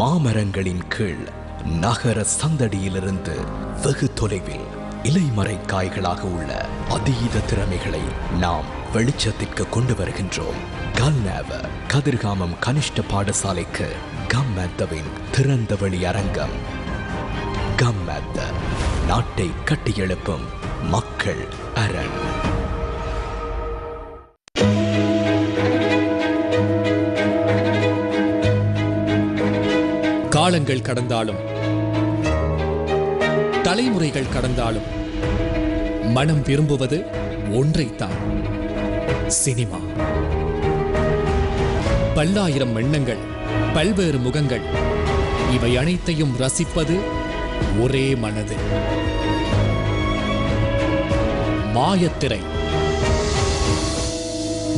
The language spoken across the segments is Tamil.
மாமரங்களின் கீழ் நகர சந்தடியிலிருந்து வெகு தொலைவில் இலைமறை காய்களாக உள்ள அதீத திறமைகளை நாம் வெளிச்சத்திற்கு கொண்டு வருகின்றோம். கல்நேவ கதிர்காமம் கனிஷ்ட பாடசாலைக்கு கம்மத்தவின் திறந்த வழி அரங்கம். கம்மத்த நாட்டை கட்டியெழுப்பும் மக்கள் அரண். காலங்கள் கடந்தாலும் தலைமுறைகள் கடந்தாலும் மனம் விரும்புவது ஒன்றைத்தான். சினிமா. பல்லாயிரம் எண்ணங்கள் பல்வேறு முகங்கள் இவை அனைத்தையும் ரசிப்பது ஒரே மனது. மாயத்திரை.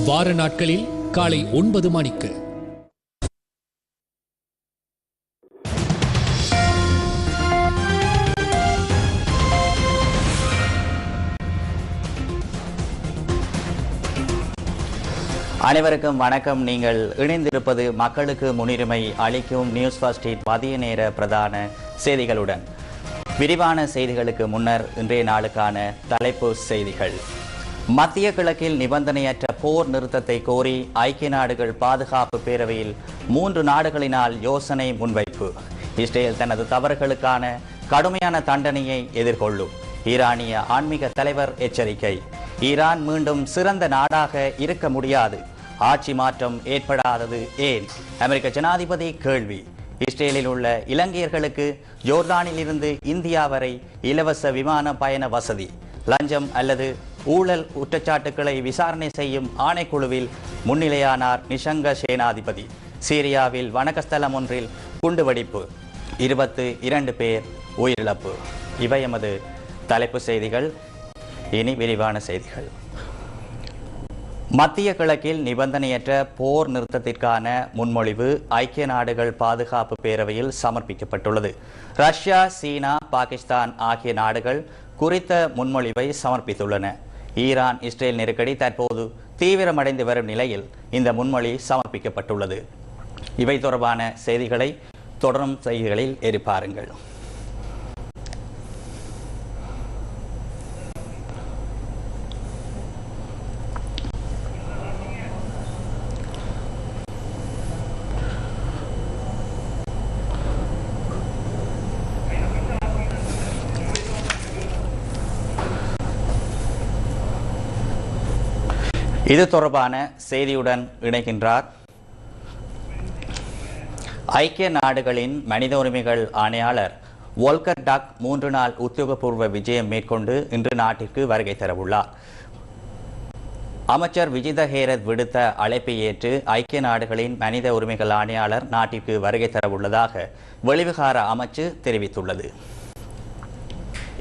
வார நாட்களில் காலை ஒன்பது மணிக்கு அனைவருக்கும் வணக்கம். நீங்கள் இணைந்திருப்பது மக்களுக்கு முன்னுரிமை அளிக்கும் நியூஸ் ஃபர்ஸ்ட் மதிய நேர பிரதான செய்திகளுடன். விரிவான செய்திகளுக்கு முன்னர் இன்றைய நாளுக்கான தலைப்பு செய்திகள். மத்திய கிழக்கில் நிபந்தனையற்ற போர் நிறுத்தத்தை கோரி ஐக்கிய நாடுகள் பாதுகாப்பு பேரவையில் மூன்று நாடுகளினால் யோசனை முன்வைப்பு. இஸ்ரேல் தனது தவறுகளுக்கான கடுமையான தண்டனையை எதிர்கொள்ளும். ஈரானிய ஆன்மீக தலைவர் எச்சரிக்கை. ஈரான் மீண்டும் சிறந்த நாடாக இருக்க முடியாது. ஆட்சி மாற்றம் ஏற்படாதது ஏன்? அமெரிக்க ஜனாதிபதி கேள்வி. இஸ்ரேலில் உள்ள இலங்கையர்களுக்கு ஜோர்தானில் இருந்து இந்தியா வரை இலவச விமான பயண வசதி லஞ்சம் அல்லது ஊழல் குற்றச்சாட்டுக்களை விசாரணை செய்யும் ஆணைக்குழுவில் முன்னிலையானார் நிஷங்க சேனாதிபதி. சீரியாவில் வணக்கஸ்தலம் ஒன்றில் குண்டுவெடிப்பு. இருபத்து இரண்டு பேர் உயிரிழப்பு. இவை எமது தலைப்பு செய்திகள். இனி விரிவான செய்திகள். மத்திய கிழக்கில் நிபந்தனையற்ற போர் நிறுத்தத்திற்கான முன்மொழிவு ஐக்கிய நாடுகள் பாதுகாப்பு பேரவையில் சமர்ப்பிக்கப்பட்டுள்ளது. ரஷ்யா சீனா பாகிஸ்தான் ஆகிய நாடுகள் குறித்த முன்மொழிவை சமர்ப்பித்துள்ளன. ஈரான் இஸ்ரேல் நெருக்கடி தற்போது தீவிரமடைந்து வரும் நிலையில் இந்த முன்மொழி சமர்ப்பிக்கப்பட்டுள்ளது. இவை தொடர்பான செய்திகளை தொடரும் செய்திகளில் எரிப்பாருங்கள் இது தொடர்பான செய்தியுடன் இணைகின்றார். ஐக்கிய நாடுகளின் மனித உரிமைகள் ஆணையாளர் வோல்கர் டக் மூன்று நாள் உத்தியோகபூர்வ விஜயம் மேற்கொண்டு இன்று நாட்டிற்கு வருகை தரவுள்ளார். அமைச்சர் விஜித ஹேரத் விடுத்த அழைப்பை ஏற்று ஐக்கிய நாடுகளின் மனித உரிமைகள் ஆணையாளர் நாட்டிற்கு வருகை தரவுள்ளதாக வெளிவிகார அமைச்சு தெரிவித்துள்ளது.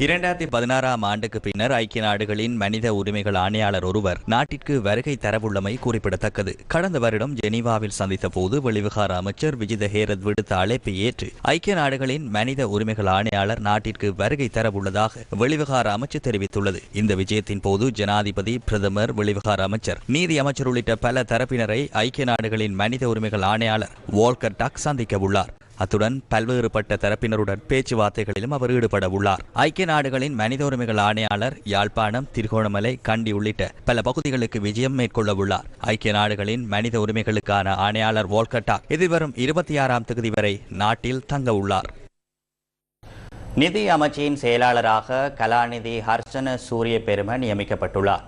இரண்டாயிரத்தி பதினாறாம் ஆண்டுக்கு பின்னர் ஐக்கிய நாடுகளின் மனித உரிமைகள் ஆணையாளர் ஒருவர் நாட்டிற்கு வருகை தரவுள்ளமை குறிப்பிடத்தக்கது. கடந்த வருடம் ஜெனீவாவில் சந்தித்த போது வெளிவிகார அமைச்சர் விஜித ஹேரத் விடுத்த அழைப்பை ஏற்று ஐக்கிய நாடுகளின் மனித உரிமைகள் ஆணையாளர் நாட்டிற்கு வருகை தரவுள்ளதாக வெளிவிகார அமைச்சு தெரிவித்துள்ளது. இந்த விஜயத்தின் போது ஜனாதிபதி பிரதமர் வெளிவிகார அமைச்சர் நீதி அமைச்சர் உள்ளிட்ட பல தரப்பினரை ஐக்கிய நாடுகளின் மனித உரிமைகள் ஆணையாளர் வால்கர் டக் சந்திக்க உள்ளார். அத்துடன் பல்வேறுபட்ட தரப்பினருடன் பேச்சுவார்த்தைகளிலும் அவர் ஈடுபட உள்ளார் ஐக்கிய நாடுகளின் மனித உரிமைகள் ஆணையாளர் யாழ்ப்பாணம் திருகோணமலை கண்டி உள்ளிட்ட பல பகுதிகளுக்கு விஜயம் மேற்கொள்ள உள்ளார் ஐக்கிய நாடுகளின் மனித உரிமைகளுக்கான ஆணையாளர் வோல்கட்டா எதிர்வரும் இருபத்தி ஆறாம் தேதி வரை நாட்டில் தங்க உள்ளார் நிதி அமைச்சின் செயலாளராக கலாநிதி ஹர்ஷன சூரிய பெரும நியமிக்கப்பட்டுள்ளார்.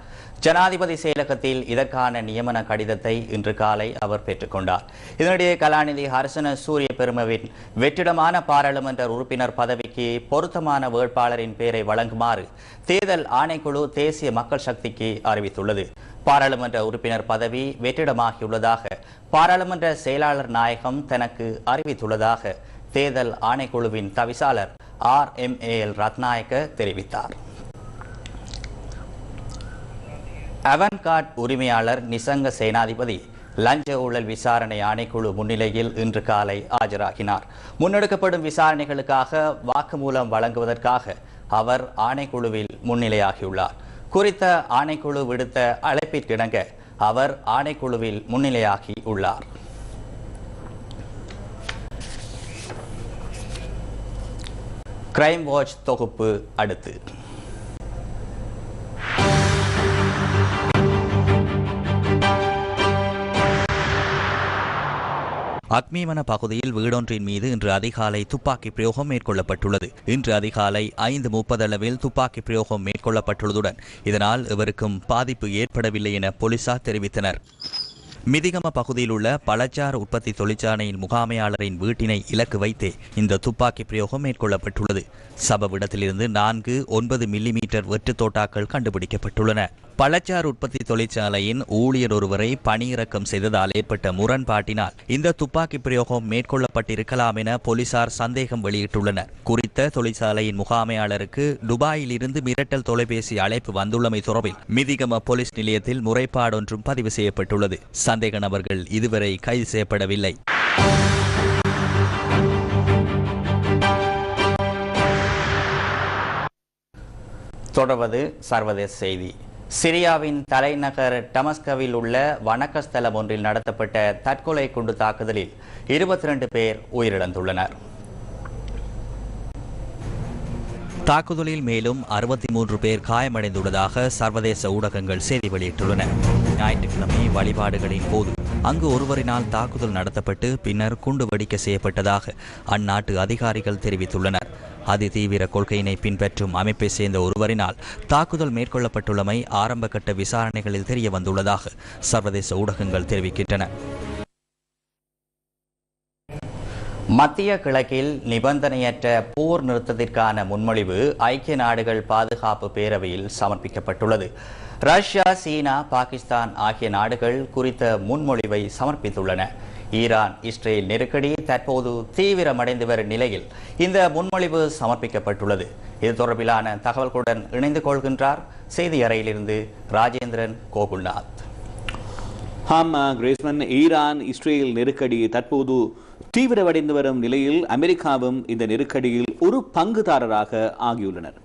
ஜனாதிபதி செயலகத்தில் இதற்கான நியமன கடிதத்தை இன்று காலை அவர் பெற்றுக்கொண்டார். இதனிடையே கலாநிதி ஹர்ஷன சூரிய பெருமவின் வெற்றிடமான பாராளுமன்ற உறுப்பினர் பதவிக்கு பொருத்தமான வேட்பாளரின் பெயரை வழங்குமாறு தேர்தல் ஆணைக்குழு தேசிய மக்கள் சக்திக்கு அறிவித்துள்ளது. பாராளுமன்ற உறுப்பினர் பதவி வெற்றிடமாகியுள்ளதாக பாராளுமன்ற செயலாளர் நாயகம் தனக்கு அறிவித்துள்ளதாக தேர்தல் ஆணைக்குழுவின் தவிசாளர் R M A L Rathnayake தெரிவித்தார். அவன்கார்ட் உரிமையாளர் நிசங்க சேனாதிபதி லஞ்ச ஊழல் விசாரணை ஆணைக்குழு முன்னிலையில் இன்று காலை ஆஜராகினார். முன்னெடுக்கப்படும் விசாரணைகளுக்காக வாக்குமூலம் வழங்குவதற்காக அவர் ஆணைக்குழுவில் முன்னிலையாகியுள்ளார். குறித்த ஆணைக்குழு விடுத்த அழைப்பிற்கிணங்க அவர் ஆணைக்குழுவில் முன்னிலையாகி உள்ளார் கிரைம் வாட்ச் தொகுப்பு அடுத்து. அக்மீமன பகுதியில் வீடொன்றின் மீது இன்று அதிகாலை துப்பாக்கி பிரயோகம் மேற்கொள்ளப்பட்டுள்ளது. இன்று அதிகாலை ஐந்து முப்பது அளவில் துப்பாக்கி பிரயோகம் மேற்கொள்ளப்பட்டுள்ளதுடன் இதனால் இவருக்கும் பாதிப்பு ஏற்படவில்லை என போலீசார் தெரிவித்தனர். மிதிகம பகுதியில் உள்ள பழச்சாறு உற்பத்தி தொழிற்சாலையின் முகாமையாளரின் வீட்டினை இலக்கு வைத்தே இந்த துப்பாக்கி பிரயோகம் மேற்கொள்ளப்பட்டுள்ளது. சபவிடத்திலிருந்து நான்கு ஒன்பது மில்லிமீட்டர் வெற்று தோட்டாக்கள் கண்டுபிடிக்கப்பட்டுள்ளன. பழச்சாறு உற்பத்தி தொழிற்சாலையின் ஊழியர் ஒருவரை பணியிறக்கம் செய்ததால் ஏற்பட்ட முரண்பாட்டினால் இந்த துப்பாக்கி பிரயோகம் மேற்கொள்ளப்பட்டிருக்கலாம் என போலீசார் சந்தேகம் வெளியிட்டுள்ளனர். குறித்த தொழிற்சாலையின் முகாமையாளருக்கு துபாயில் இருந்து மிரட்டல் தொலைபேசி அழைப்பு வந்துள்ளமை தொடர்பில் மிதிகம போலீஸ் நிலையத்தில் முறைப்பாடொன்றும் பதிவு செய்யப்பட்டுள்ளது. சந்தேக நபர்கள் இதுவரை கைது செய்யப்படவில்லை. தொடர்வது சர்வதேச செய்தி. சிரியாவின் தலைநகர் டமஸ்கவில் உள்ள வணக்கஸ்தலம் ஒன்றில் நடத்தப்பட்ட தற்கொலை குண்டு தாக்குதலில் இருபத்தி ரெண்டு பேர் உயிரிழந்துள்ளனர். தாக்குதலில் மேலும் அறுபத்தி மூன்று பேர் காயமடைந்துள்ளதாக சர்வதேச ஊடகங்கள் செய்தி வெளியிட்டுள்ளன. ஞாயிற்றுக்கிழமை வழிபாடுகளின் போது அங்கு ஒருவரினால் தாக்குதல் நடத்தப்பட்டு பின்னர் குண்டு வெடிக்க செய்யப்பட்டதாக அந்நாட்டு அதிகாரிகள் தெரிவித்துள்ளனர். அதிதீவிர கொள்கையினை பின்பற்றும் அமைப்பை சேர்ந்த ஒருவரினால் தாக்குதல் மேற்கொள்ளப்பட்டுள்ளமை ஆரம்பகட்ட விசாரணைகளில் தெரிய வந்துள்ளதாக சர்வதேச ஊடகங்கள் தெரிவிக்கின்றன. மத்திய கிழக்கில் நிபந்தனையற்ற போர் நிறுத்தத்திற்கான முன்மொழிவு ஐக்கிய நாடுகள் பாதுகாப்பு பேரவையில் சமர்ப்பிக்கப்பட்டுள்ளது. ரஷ்யா சீனா பாகிஸ்தான் ஆகிய நாடுகள் குறித்த முன்மொழிவை சமர்ப்பித்துள்ளன. ஈரான் இஸ்ரேல் நெருக்கடி தற்போது தீவிரமடைந்து வரும் நிலையில் இந்த முன்மொழிவு சமர்ப்பிக்கப்பட்டுள்ளது. இது தொடர்பிலான தகவல்களுடன் இணைந்து கொள்கின்றார் செய்தி அறையிலிருந்து ராஜேந்திரன் கோகுல்நாத். ஆமா கிரேஸ்மன் ஈரான் இஸ்ரேல் நெருக்கடி தற்போது தீவிரமடைந்து வரும் நிலையில் அமெரிக்காவும் இந்த நெருக்கடியில் ஒரு பங்குதாரராக ஆகியுள்ளனர்.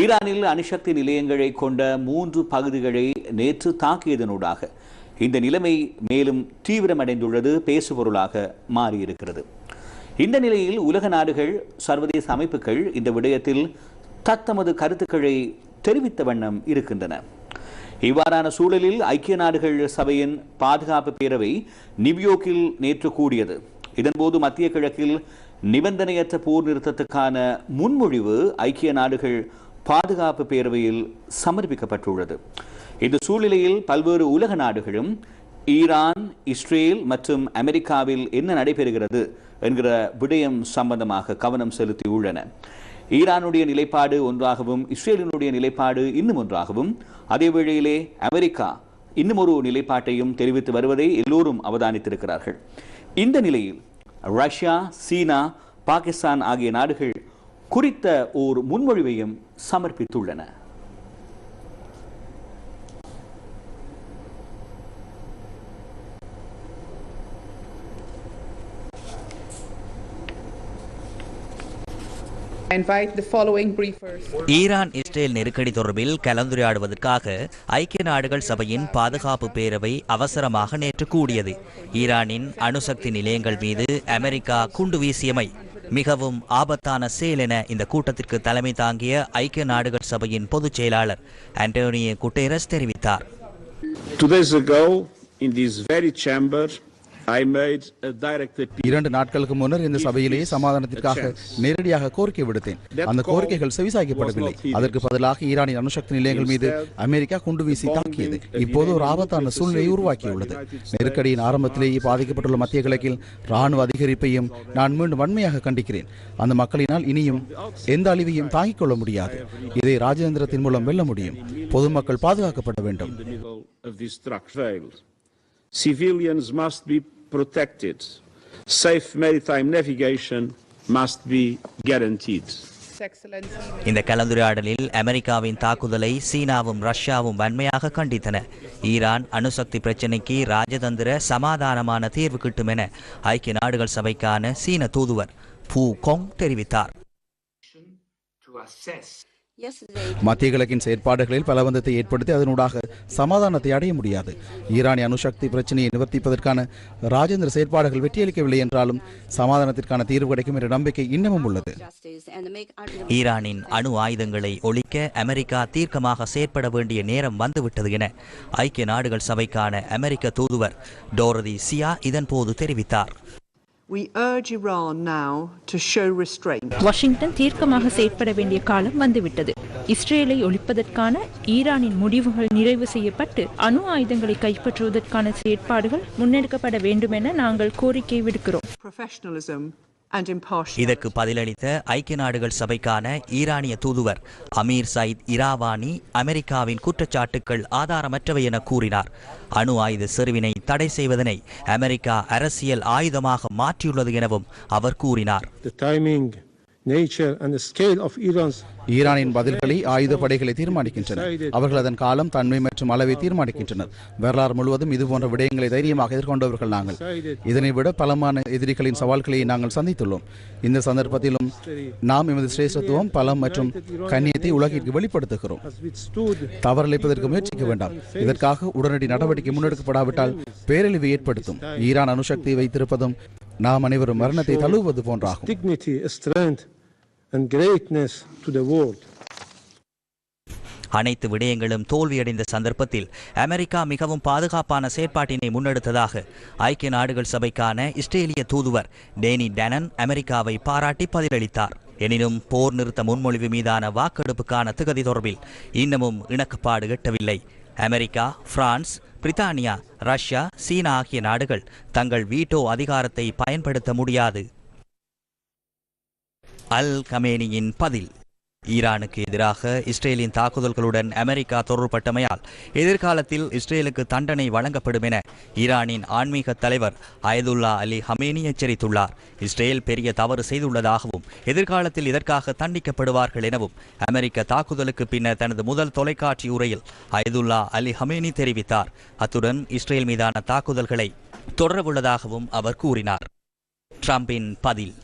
ஈரானில் அணுசக்தி நிலையங்களை கொண்ட மூன்று பகுதிகளை நேற்று தாக்கியதனூடாக. இந்த நிலைமை மேலும் தீவிரமடைந்துள்ளது பேசுபொருளாக மாறியிருக்கிறது. இந்த நிலையில் உலக நாடுகள் சர்வதேச அமைப்புகள் இந்த விடயத்தில் தத்தமது கருத்துக்களை தெரிவித்த வண்ணம் இருக்கின்றன. இவ்வாறான சூழலில் ஐக்கிய நாடுகள் சபையின் பாதுகாப்பு பேரவை நியூயோர்க்கில் நேற்று கூடியது. இதன்போது மத்திய கிழக்கில் நிபந்தனையற்ற போர் நிறுத்தத்துக்கான முன்மொழிவு ஐக்கிய நாடுகள் பாதுகாப்பு பேரவையில் சமர்ப்பிக்கப்பட்டுள்ளது. இந்த சூழ்நிலையில் பல்வேறு உலக நாடுகளும் ஈரான் இஸ்ரேல் மற்றும் அமெரிக்காவில் என்ன நடைபெறுகிறது என்கிற விடயம் சம்பந்தமாக கவனம் செலுத்தியுள்ளன. ஈரானுடைய நிலைப்பாடு ஒன்றாகவும் இஸ்ரேலினுடைய நிலைப்பாடு இன்னும் ஒன்றாகவும் அதே வேளையிலே அமெரிக்கா இன்னும் ஒரு நிலைப்பாட்டையும் தெரிவித்து வருவதை எல்லோரும் அவதானித்திருக்கிறார்கள். இந்த நிலையில் ரஷ்யா சீனா பாகிஸ்தான் ஆகிய நாடுகள் குறித்த ஓர் முன்மொழிவையும் சமர்ப்பித்துள்ளன. ஈரான் இஸ்ரேல் நெருக்கடி தொடர்பில் கலந்துரையாடுவதற்காக ஐக்கிய நாடுகள் சபையின் பாதுகாப்பு பேரவை அவசரமாக நேற்று கூடியது. ஈரானின் அணுசக்தி நிலையங்கள் மீது அமெரிக்கா குண்டு வீசியமை. மிகவும் ஆபத்தான செயல் என இந்த கூட்டத்திற்கு தலைமை தாங்கிய ஐக்கிய நாடுகள் சபையின் பொதுச் செயலாளர் ஆண்டோனியோ குட்டேரஸ் தெரிவித்தார். Two days ago, in this very chamber, இரண்டு நாட்களுக்கு முன்னர் இந்த சபையிலேயே சமாதானத்திற்காக நேரடியாக கோரிக்கை விடுத்தேன். அந்த கோரிக்கைகள் செவிசாய்க்கப்படவில்லை. அதற்கு பதிலாக ஈரானின் அணுசக்தி நிலையங்கள் மீது அமெரிக்கா குண்டு வீசி தாக்கியது. இப்போது ஒரு ஆபத்தான சூழ்நிலையை உருவாக்கியுள்ளது. நெருக்கடியின் ஆரம்பத்திலேயே பாதிக்கப்பட்டுள்ள மத்திய கிழக்கில் ராணுவ அதிகரிப்பையும் நான் மீண்டும் வன்மையாக கண்டிக்கிறேன். அந்த மக்களினால் இனியும் எந்த அழிவையும் தாங்கிக் கொள்ள முடியாது. இதை ராஜேந்திரத்தின் மூலம் வெல்ல முடியும். பொதுமக்கள் பாதுகாக்கப்பட வேண்டும். Civilians must be protected. Safe maritime navigation must be guaranteed. இந்த கலந்துரையாடலில் அமெரிக்காவின் தாக்குதலை சீனாவும் ரஷ்யாவும் வன்மையாக கண்டித்தன ஈரான் அணுசக்தி பிரச்சினைக்கு ராஜதந்திர சமாதானமான தீர்வு கிட்டும் என ஐக்கிய நாடுகள் சபைக்கான சீன தூதுவர் பூ கொங் தெரிவித்தார் to assess மத்திய கிழக்கின் செயற்பாடுகளில் பலவந்தத்தை ஏற்படுத்தி அதனூடாக சமாதானத்தை அடைய முடியாது. ஈரானிய அணுசக்தி பிரச்சனையை நிவர்த்திப்பதற்கான ராஜேந்திர செயற்பாடுகள் வெற்றியளிக்கவில்லை என்றாலும் சமாதானத்திற்கான தீர்வு கிடைக்கும் என்ற நம்பிக்கை இன்னமும் உள்ளது. ஈரானின் அணு ஆயுதங்களை ஒழிக்க அமெரிக்கா தீர்க்கமாக செயற்பட வேண்டிய நேரம் வந்துவிட்டது என ஐக்கிய நாடுகள் சபைக்கான அமெரிக்க தூதுவர் டோரதி சியா இதன்போது தெரிவித்தார். வாஷிங்டன் தீர்க்கமாக செயற்பட வேண்டிய காலம் வந்துவிட்டது இஸ்ரேலை ஒழிப்பதற்கான ஈரானின் முடிவுகள் நிறைவு செய்யப்பட்டு அணு ஆயுதங்களை கைப்பற்றுவதற்கான செயற்பாடுகள் முன்னெடுக்கப்பட வேண்டும் என நாங்கள் கோரிக்கை விடுக்கிறோம். இதற்கு பதிலளித்த ஐக்கிய நாடுகள் சபைக்கான ஈரானிய தூதுவர் அமீர் சயித் இராவானி அமெரிக்காவின் குற்றச்சாட்டுக்கள் ஆதாரமற்றவை என கூறினார். அணு ஆயுத செறிவினை தடை செய்வதனை அமெரிக்கா அரசியல் ஆயுதமாக மாற்றியுள்ளது எனவும் அவர் கூறினார். ஈரானின் பதில்களை ஆயுத படைகளை தீர்மானிக்கின்றன அவர்கள் அதன் காலம் தன்மை மற்றும் அளவை தீர்மானிக்கின்றனர். வரலாறு முழுவதும் இதுபோன்ற விடயங்களை தைரியமாக எதிர்கொண்டவர்கள் நாங்கள். இதனை விட பலமான எதிரிகளின் சவால்களை நாங்கள் சந்தித்துள்ளோம். இந்த சந்தர்ப்பத்திலும் நாம் எமது சிரேஷ்டத்துவம் பலம் மற்றும் கண்ணியத்தை உலகிற்கு வெளிப்படுத்துகிறோம். தவறிழைப்பதற்கு முயற்சிக்க வேண்டாம். இதற்காக உடனடி நடவடிக்கை முன்னெடுக்கப்படாவிட்டால் பேரழிவை ஏற்படுத்தும். ஈரான் அணுசக்தியை வைத்திருப்பதும் நாம் அனைவரும் மரணத்தை தழுவுவது போன்றாகும். And greatness to the world. அனைத்து விடயங்களும் தோல்வியடைந்த சந்தர்ப்பத்தில் அமெரிக்கா மிகவும் பாதுகாப்பான செயற்பாட்டினை முன்னெடுத்ததாக ஐக்கிய நாடுகள் சபைக்கான இஸ்ரேலிய தூதுவர் டேனி டேனன் அமெரிக்காவை பாராட்டி பதிலளித்தார். எனினும் போர் நிறுத்த முன்மொழிவு மீதான வாக்கெடுப்புக்கான திகதி தொடர்பில் இன்னமும் இணக்கப்பாடு எட்டவில்லை. அமெரிக்கா பிரான்ஸ் பிரித்தானியா ரஷ்யா சீனா ஆகிய நாடுகள் தங்கள் வீட்டோ அதிகாரத்தை பயன்படுத்த முடியாது. அல் கமேனியின் பதில். ஈரானுக்கு எதிராக இஸ்ரேலின் தாக்குதல்களுடன் அமெரிக்கா தொடர்பட்டமையால் எதிர்காலத்தில் இஸ்ரேலுக்கு தண்டனை வழங்கப்படும் என ஈரானின் ஆன்மீக தலைவர் அயதுல்லா அலி ஹமேனி எச்சரித்துள்ளார். இஸ்ரேல் பெரிய தவறு செய்துள்ளதாகவும் எதிர்காலத்தில் இதற்காக தண்டிக்கப்படுவார்கள் எனவும் அமெரிக்க தாக்குதலுக்கு பின்னர் தனது முதல் தொலைக்காட்சி உரையில் அயதுல்லா அலி ஹமேனி தெரிவித்தார். அத்துடன் இஸ்ரேல் மீதான தாக்குதல்களை தொடரவுள்ளதாகவும் அவர் கூறினார். ட்ரம்பின் பதில்.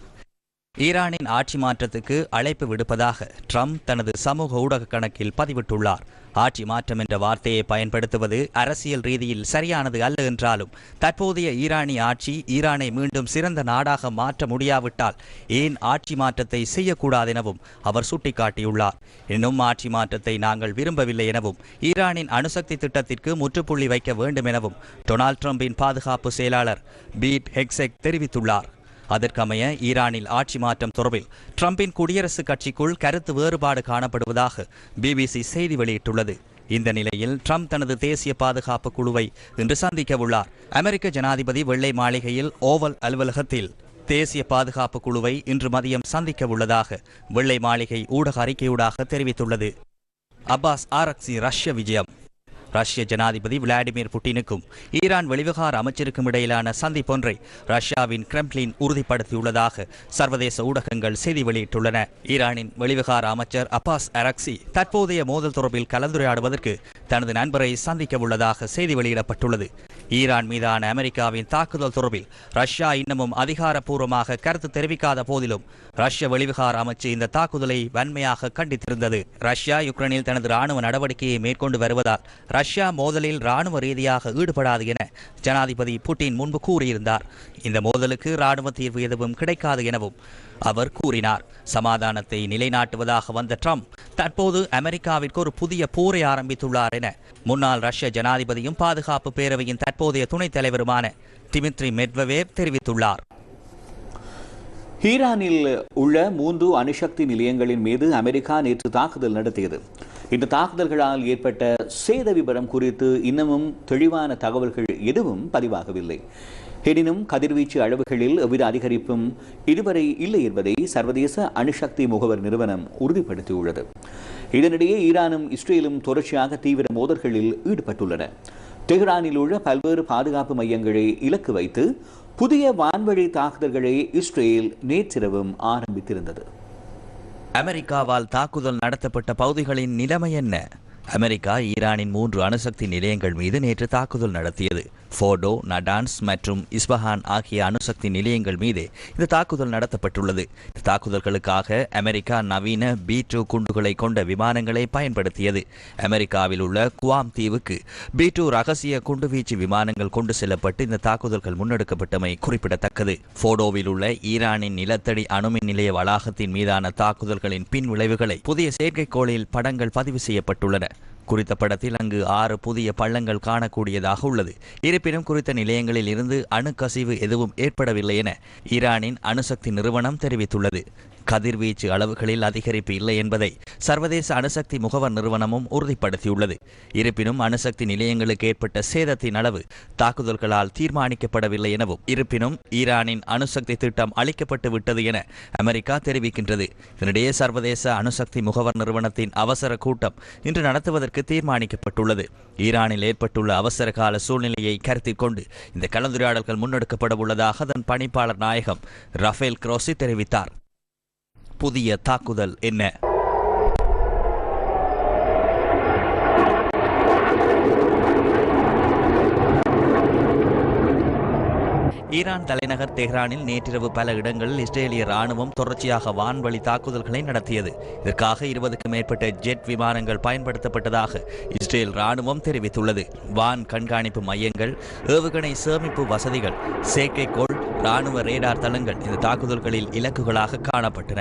ஈரானின் ஆட்சி மாற்றத்துக்கு அழைப்பு விடுப்பதாக ட்ரம்ப் தனது சமூக ஊடக கணக்கில் பதிவிட்டுள்ளார். ஆட்சி மாற்றம் என்ற வார்த்தையை பயன்படுத்துவது அரசியல் ரீதியில் சரியானது அல்ல என்றாலும் தற்போதைய ஈரானிய ஆட்சி ஈரானை மீண்டும் சிறந்த நாடாக மாற்ற முடியாவிட்டால் ஏன் ஆட்சி மாற்றத்தை செய்யக்கூடாது எனவும் அவர் சுட்டிக்காட்டியுள்ளார். இன்னும் ஆட்சி மாற்றத்தை நாங்கள் விரும்பவில்லை எனவும் ஈரானின் அணுசக்தி திட்டத்திற்கு முற்றுப்புள்ளி வைக்க வேண்டும் எனவும் டொனால்ட் ட்ரம்பின் பாதுகாப்பு செயலாளர் பீட் ஹெக்ஸெக் தெரிவித்துள்ளார். அதற்கமைய ஈரானில் ஆட்சி மாற்றம் தொடர்பில் ட்ரம்பின் குடியரசுக் கட்சிக்குள் கருத்து வேறுபாடு காணப்படுவதாக பிபிசி செய்தி வெளியிட்டுள்ளது. இந்த நிலையில் ட்ரம்ப் தனது தேசிய பாதுகாப்பு குழுவை இன்று சந்திக்க உள்ளார். அமெரிக்க ஜனாதிபதி வெள்ளை மாளிகையில் ஓவல் அலுவலகத்தில் தேசிய பாதுகாப்பு குழுவை இன்று மதியம் சந்திக்க உள்ளதாக வெள்ளை மாளிகை ஊடக அறிக்கையூடாக தெரிவித்துள்ளது. அப்பாஸ் ஆரக்சி ரஷ்ய விஜயம். ரஷ்ய ஜனாதிபதி விளாடிமிர் புட்டினுக்கும் ஈரான் வெளிவிவகார அமைச்சருக்கும் இடையிலான சந்திப்பொன்றை ரஷ்யாவின் கிரெம்ளின் உறுதிப்படுத்தியுள்ளதாக சர்வதேச ஊடகங்கள் செய்தி வெளியிட்டுள்ளன. ஈரானின் வெளிவிவகார அமைச்சர் அப்பாஸ் அரக்சி தற்போதைய மோதல் தொடர்பில் கலந்துரையாடுவதற்கு தனது நண்பரை சந்திக்க உள்ளதாக செய்தி வெளியிடப்பட்டுள்ளது. ஈரான் மீதான அமெரிக்காவின் தாக்குதல் தொடர்பில் ரஷ்யா இன்னமும் அதிகாரப்பூர்வமாக கருத்து தெரிவிக்காத போதிலும் ரஷ்ய வெளிவிகார அமைச்சு இந்த தாக்குதலை வன்மையாக கண்டித்திருந்தது. ரஷ்யா யுக்ரைனில் தனது ராணுவ நடவடிக்கையை மேற்கொண்டு வருவதால் ரஷ்யா மோதலில் ராணுவ ரீதியாக ஈடுபடாது என ஜனாதிபதி புட்டின் முன்பு கூறியிருந்தார். இந்த மோதலுக்கு ராணுவ தீர்வு எதுவும் கிடைக்காது எனவும் அவர் கூறினார். சமாதானத்தை நிலைநாட்டுவதாக வந்த ட்ரம்ப் தற்போது அமெரிக்காவிற்கு ஒரு புதிய போரை ஆரம்பித்துள்ளார் என முன்னாள் ரஷ்ய ஜனாதிபதியும் பாதுகாப்பு பேரவையின் தற்போதைய துணைத் தலைவருமான டிமித்ரி மெட்வவேவ் தெரிவித்துள்ளார். ஈரானில் உள்ள மூன்று அணுசக்தி நிலையங்களின் மீது அமெரிக்கா நேற்று தாக்குதல் நடத்தியது. இந்த தாக்குதல்களால் ஏற்பட்ட சேத விபரம் குறித்து இன்னமும் தெளிவான தகவல்கள் எதுவும் பதிவாகவில்லை. எனினும் கதிர்வீச்சு அளவுகளில் எவ்வித அதிகரிப்பும் இதுவரை இல்லை என்பதை சர்வதேச அணுசக்தி முகவர் நிறுவனம் உறுதிப்படுத்தியுள்ளது. இதனிடையே ஈரானும் இஸ்ரேலும் தொடர்ச்சியாக தீவிர மோதல்களில் ஈடுபட்டுள்ளன. தெஹ்ரானில் உள்ள பல்வேறு பாதுகாப்பு மையங்களை இலக்கு வைத்து புதிய வான்வழி தாக்குதல்களை இஸ்ரேல் நேற்றிரவும் ஆரம்பித்திருந்தது. அமெரிக்காவால் தாக்குதல் நடத்தப்பட்ட பகுதிகளின் நிலைமை என்ன? அமெரிக்கா ஈரானின் மூன்று அணுசக்தி நிலையங்கள் மீது நேற்று தாக்குதல் நடத்தியது. ஃபோர்டோ நடான்ஸ் மற்றும் இஸ்பஹான் ஆகிய அணுசக்தி நிலையங்கள் மீது இந்த தாக்குதல் நடத்தப்பட்டுள்ளது. இந்த தாக்குதல்களுக்காக அமெரிக்கா நவீன பி டூ குண்டுகளை கொண்ட விமானங்களை பயன்படுத்தியது. அமெரிக்காவில் உள்ள குவாம் தீவுக்கு பி டூ ரகசிய குண்டுவீச்சு விமானங்கள் கொண்டு செல்லப்பட்டு இந்த தாக்குதல்கள் முன்னெடுக்கப்பட்டமை குறிப்பிடத்தக்கது. ஃபோடோவில் உள்ள ஈரானின் நிலத்தடி அணுமின் நிலைய வளாகத்தின் மீதான தாக்குதல்களின் பின் விளைவுகளை புதிய செயற்கைக்கோளில் படங்கள் பதிவு செய்யப்பட்டுள்ளன. குறித்த படத்தில் அங்கு ஆறு புதிய பள்ளங்கள் காணக்கூடியதாக உள்ளது. இருப்பினும் குறித்த நிலையங்களில் இருந்து அணுக்கசிவு எதுவும் ஏற்படவில்லை என ஈரானின் அணுசக்தி நிறுவனம் தெரிவித்துள்ளது. கதிர்வீச்சு அளவுகளில் அதிகரிப்பு இல்லை என்பதை சர்வதேச அணுசக்தி முகவர் நிறுவனமும் உறுதிப்படுத்தியுள்ளது. இருப்பினும் அணுசக்தி நிலையங்களுக்கு ஏற்பட்ட சேதத்தின் அளவு தாக்குதல்களால் தீர்மானிக்கப்படவில்லை எனவும் இருப்பினும் ஈரானின் அணுசக்தி திட்டம் அளிக்கப்பட்டு விட்டது என அமெரிக்கா தெரிவிக்கின்றது. இதனிடையே சர்வதேச அணுசக்தி முகவர் நிறுவனத்தின் அவசர கூட்டம் இன்று நடத்துவதற்கு தீர்மானிக்கப்பட்டுள்ளது. ஈரானில் ஏற்பட்டுள்ள அவசர கால சூழ்நிலையை கருத்தில் கொண்டு இந்த கலந்துரையாடல்கள் முன்னெடுக்கப்பட உள்ளதாக அதன் பணிப்பாளர் நாயகம் ரஃபேல் குரோசி தெரிவித்தார். புதிய தாக்குதல் என்ன? ஈரான் தலைநகர் தெஹ்ரானில் நேற்றிரவு பல இடங்களில் இஸ்ரேலிய ராணுவம் தொடர்ச்சியாக வான்வழி தாக்குதல்களை நடத்தியது. இதற்காக இருபதுக்கும் மேற்பட்ட ஜெட் விமானங்கள் பயன்படுத்தப்பட்டதாக இஸ்ரேல் ராணுவம் தெரிவித்துள்ளது. வான் கண்காணிப்பு மையங்கள் ஏவுகணை சேமிப்பு வசதிகள் செயற்கைக்கோள் ராணுவ ரேடார் தளங்கள் இந்த தாக்குதல்களில் இலக்குகளாக காணப்பட்டன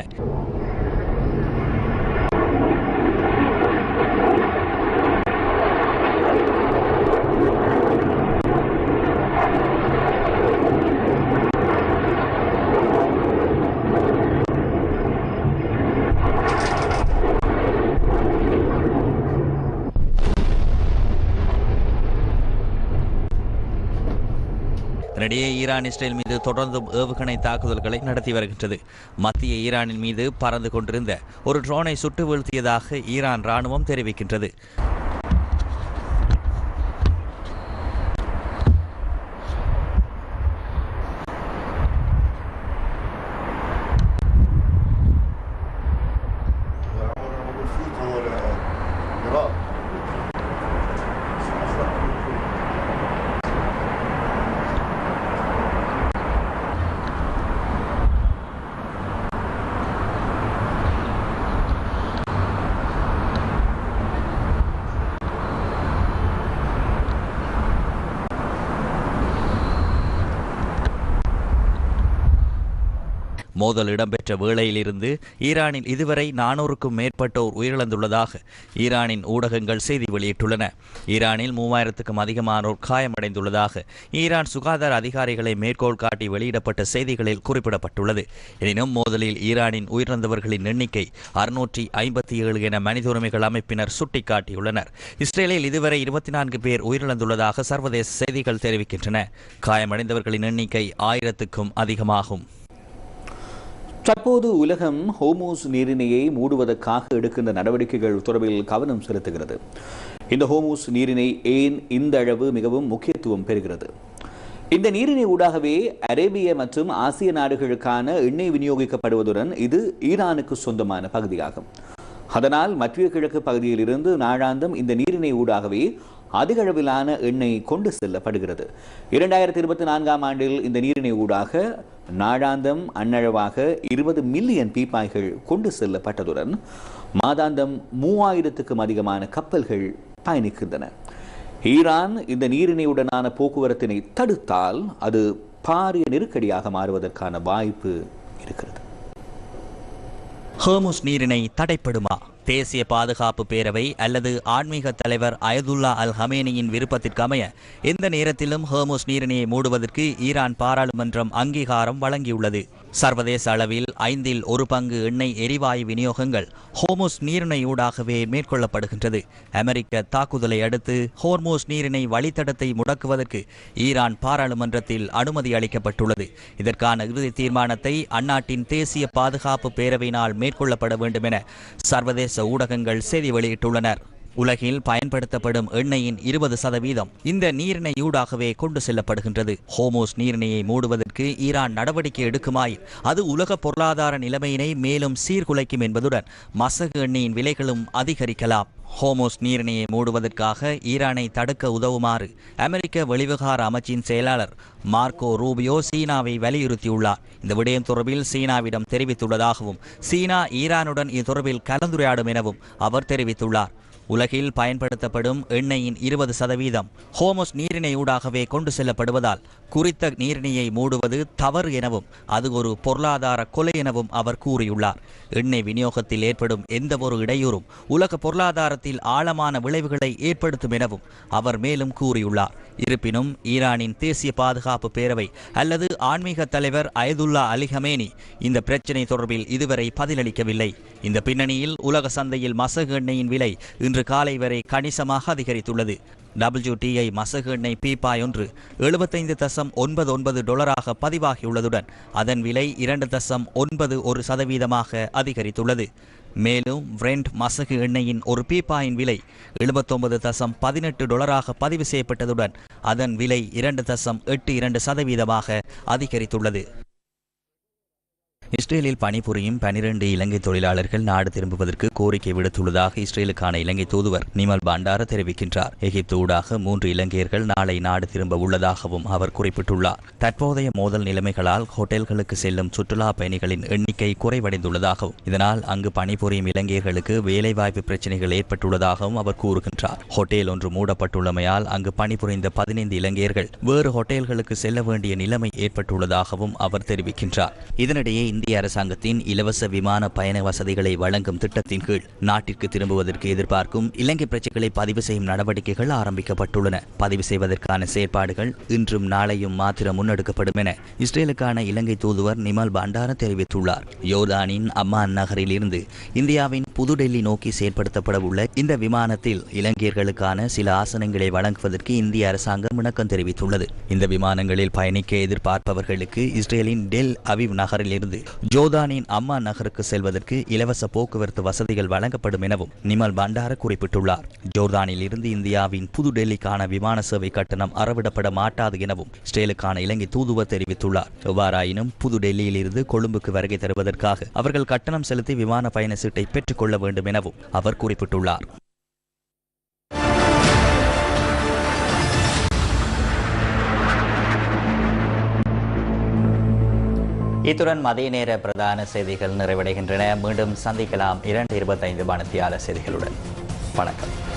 இதனிடையே ஈரான் இஸ்ரேல் மீது தொடர்ந்தும் ஏவுகணை தாக்குதல்களை நடத்தி வருகின்றது. மத்திய ஈரானின் மீது பறந்து கொண்டிருந்த ஒரு ட்ரோனை சுட்டு வீழ்த்தியதாக ஈரான் ராணுவம் தெரிவிக்கின்றது. மோதல் இடம்பெற்ற வேளையிலிருந்து ஈரானில் இதுவரை நானூறுக்கும் மேற்பட்டோர் உயிரிழந்துள்ளதாக ஈரானின் ஊடகங்கள் செய்தி வெளியிட்டுள்ளன. ஈரானில் மூவாயிரத்துக்கும் அதிகமானோர் காயமடைந்துள்ளதாக ஈரான் சுகாதார அதிகாரிகளை மேற்கோள் காட்டி வெளியிடப்பட்ட செய்திகளில் குறிப்பிடப்பட்டுள்ளது. எனினும் மோதலில் ஈரானின் உயிரிழந்தவர்களின் எண்ணிக்கை அறுநூற்றி ஐம்பத்தி ஏழு என மனித உரிமைகள் அமைப்பினர் சுட்டிக்காட்டியுள்ளனர். இஸ்ரேலில் இதுவரை இருபத்தி நான்கு பேர் உயிரிழந்துள்ளதாக சர்வதேச செய்திகள் தெரிவிக்கின்றன. காயமடைந்தவர்களின் எண்ணிக்கை ஆயிரத்துக்கும் அதிகமாகும். தற்போது உலகம் ஹோமோஸ் நீரிணையை மூடுவதற்காக எடுக்கின்ற நடவடிக்கைகள் தொடர்பில் கவனம் செலுத்துகிறது. இந்த ஹோமோஸ் நீரிணை ஏன் இந்த அளவு மிகவும் முக்கியத்துவம் பெறுகிறது? இந்த நீரிணை ஊடாகவே அரேபிய மற்றும் ஆசிய நாடுகளுக்கான எண்ணெய் விநியோகிக்கப்படுவதுடன் இது ஈரானுக்கு சொந்தமான பகுதியாகும். அதனால் மத்திய கிழக்கு பகுதியில் இருந்து நாளாந்தம் இந்த நீரிணை ஊடாகவே அதிக அளவிலான எண்ணெய் கொண்டு செல்லப்படுகிறது. இரண்டாயிரத்தி இருபத்தி நான்காம் ஆண்டில் இந்த நீரிணை ஊடாக நாளாந்தம் அன்னளவாக இருபது மில்லியன் பீப்பாய்கள் கொண்டு செல்லப்பட்டதுடன் மாதாந்தம் மூவாயிரத்துக்கும் அதிகமான கப்பல்கள் பயணிக்கின்றன. ஈரான் இந்த நீரிணையுடனான போக்குவரத்தினை தடுத்தால் அது பாரிய நெருக்கடியாக மாறுவதற்கான வாய்ப்பு இருக்கிறது. ஹோமுஸ் நீரிணை தடைப்படுமா? தேசிய பாதுகாப்பு பேரவை அல்லது ஆன்மீக தலைவர் அயதுல்லா அல் ஹமேனியின் விருப்பத்திற்கு அமைய எந்த நேரத்திலும் ஹோமுஸ் நீரிணையை மூடுவதற்கு ஈரான் பாராளுமன்றம் அங்கீகாரம் வழங்கியுள்ளது. சர்வதேச அளவில் ஐந்தில் ஒரு பங்கு எண்ணெய் எரிவாயு விநியோகங்கள் ஹோமோஸ் நீரிணை ஊடாகவே மேற்கொள்ளப்படுகின்றது. அமெரிக்க தாக்குதலை அடுத்து ஹோர்மோஸ் நீரிணை வழித்தடத்தை முடக்குவதற்கு ஈரான் பாராளுமன்றத்தில் அனுமதி அளிக்கப்பட்டுள்ளது. இதற்கான இறுதி தீர்மானத்தை அந்நாட்டின் தேசிய பாதுகாப்பு பேரவையினால் மேற்கொள்ளப்பட வேண்டும் என சர்வதேச ஊடகங்கள் செய்தி வெளியிட்டுள்ளனர். உலகில் பயன்படுத்தப்படும் எண்ணெயின் இருபது சதவீதம் இந்த நீரிணையூடாகவே கொண்டு செல்லப்படுகின்றது. ஹோமோஸ் நீரிணையை மூடுவதற்கு ஈரான் நடவடிக்கை எடுக்குமாயின் அது உலக பொருளாதார நிலைமையினை மேலும் சீர்குலைக்கும் என்பதுடன் மசகு எண்ணெயின் விலைகளும் அதிகரிக்கலாம். ஹோமோஸ் நீரிணையை மூடுவதற்காக ஈரானை தடுக்க உதவுமாறு அமெரிக்க வெளிவிகார அமைச்சின் செயலாளர் மார்க்கோ ரூபியோ சீனாவை வலியுறுத்தியுள்ளார். இந்த விடயம் தொடர்பில் சீனாவிடம் தெரிவித்துள்ளதாகவும் சீனா ஈரானுடன் இது தொடர்பில் கலந்துரையாடும் எனவும் அவர் தெரிவித்துள்ளார். உலகில் பயன்படுத்தப்படும் எண்ணெயின் இருபது சதவீதம் ஹோமோஸ் நீரிணை ஊடாகவே கொண்டு செல்லப்படுவதால் குறித்த நீரிணையை மூடுவது தவறு எனவும் அது ஒரு பொருளாதார கொலை எனவும் அவர் கூறியுள்ளார். எண்ணெய் விநியோகத்தில் ஏற்படும் எந்த ஒரு இடையூறும் உலக பொருளாதாரத்தில் ஆழமான விளைவுகளை ஏற்படுத்தும் எனவும் அவர் மேலும் கூறியுள்ளார். இருப்பினும் ஈரானின் தேசிய பாதுகாப்பு பேரவை அல்லது ஆன்மீக தலைவர் அயதுல்லா அலி ஹமேனி இந்த பிரச்சினை தொடர்பில் இதுவரை பதிலளிக்கவில்லை. இந்த பின்னணியில் உலக சந்தையில் மசகு எண்ணெயின் விலை இன்று காலை வரை கணிசமாக அதிகரித்துள்ளது. டபிள்யூடிஐ மசகு எண்ணெய் பீப்பாய் ஒன்று எழுபத்தைந்து தசம் ஒன்பது ஒன்பது டொலராக பதிவாகியுள்ளதுடன் அதன் விலை இரண்டு தசம் ஒன்பது ஒரு சதவீதமாக அதிகரித்துள்ளது. மேலும் பிரெண்ட் மசகு எண்ணெயின் ஒரு பீப்பாயின் விலை எழுபத்தொன்பது தசம் பதினெட்டு டொலராக பதிவு செய்யப்பட்டதுடன் அதன் விலை இரண்டு தசம் எட்டு இரண்டு சதவீதமாக அதிகரித்துள்ளது. இஸ்ரேலில் பணிபுரியும் பனிரெண்டு இலங்கை தொழிலாளர்கள் நாடு திரும்புவதற்கு கோரிக்கை விடுத்துள்ளதாக இஸ்ரேலுக்கான இலங்கை தூதுவர் நிமல் பண்டார தெரிவிக்கின்றார். எகிப்து ஊடாக மூன்று இலங்கையர்கள் நாளை நாடு திரும்ப உள்ளதாகவும் அவர் குறிப்பிட்டுள்ளார். தற்போதைய மோதல் நிலைமைகளால் ஹோட்டல்களுக்கு செல்லும் சுற்றுலா பயணிகளின் எண்ணிக்கை குறைவடைந்துள்ளதாகவும் இதனால் அங்கு பணிபுரியும் இலங்கையர்களுக்கு வேலைவாய்ப்பு பிரச்சினைகள் ஏற்பட்டுள்ளதாகவும் அவர் கூறுகின்றார். ஹோட்டல் ஒன்று மூடப்பட்டுள்ளமையால் அங்கு பணிபுரிந்த பதினைந்து இலங்கையர்கள் வேறு ஹோட்டல்களுக்கு செல்ல வேண்டிய நிலைமை ஏற்பட்டுள்ளதாகவும் அவர் தெரிவிக்கின்றார். இதனிடையே இந்திய அரசாங்கத்தின் இலவச விமான பயண வசதிகளை வழங்கும் திட்டத்தின் கீழ் நாட்டிற்கு திரும்புவதற்கு எதிர்பார்க்கும் இலங்கை பிரஜைகளை பதிவு செய்யும் நடவடிக்கைகள் ஆரம்பிக்கப்பட்டுள்ளன. பதிவு செய்வதற்கான செயற்பாடுகள் இன்றும் நாளையும் மாத்திரம் முன்னெடுக்கப்படும் என இஸ்ரேலுக்கான இலங்கை தூதுவர் நிமல் பண்டார தெரிவித்துள்ளார். யோர்தானின் அம்மான் நகரில் இருந்து இந்தியாவின் புதுடெல்லி நோக்கி செயற்படுத்தப்பட உள்ள இந்த விமானத்தில் இலங்கையர்களுக்கான சில ஆசனங்களை வழங்குவதற்கு இந்திய அரசாங்கம் இணக்கம் தெரிவித்துள்ளது. இந்த விமானங்களில் பயணிக்க எதிர்பார்ப்பவர்களுக்கு இஸ்ரேலின் டெல் அவிவ் நகரில் இருந்து ஜோர்தானின் அம்மா நகருக்கு செல்வதற்கு இலவச போக்குவரத்து வசதிகள் வழங்கப்படும் எனவும் நிமல் பண்டார குறிப்பிட்டுள்ளார். ஜோர்தானில் இருந்து இந்தியாவின் புதுடெல்லிக்கான விமான சேவை கட்டணம் அறவிடப்பட மாட்டாது எனவும் இஸ்ரேலுக்கான இலங்கை தூதுவர் தெரிவித்துள்ளார். எவ்வாறாயினும் புதுடெல்லியிலிருந்து இருந்து கொழும்புக்கு வருகை தருவதற்காக அவர்கள் கட்டணம் செலுத்தி விமான பயண சீட்டை பெற்றுக்கொள்ள வேண்டும் எனவும் அவர் குறிப்பிட்டுள்ளார். இத்துடன் மதிய நேர பிரதான செய்திகள் நிறைவடைகின்றன. மீண்டும் சந்திக்கலாம் இரண்டு இருபத்தைந்து மணித்தியால செய்திகளுடன். வணக்கம்.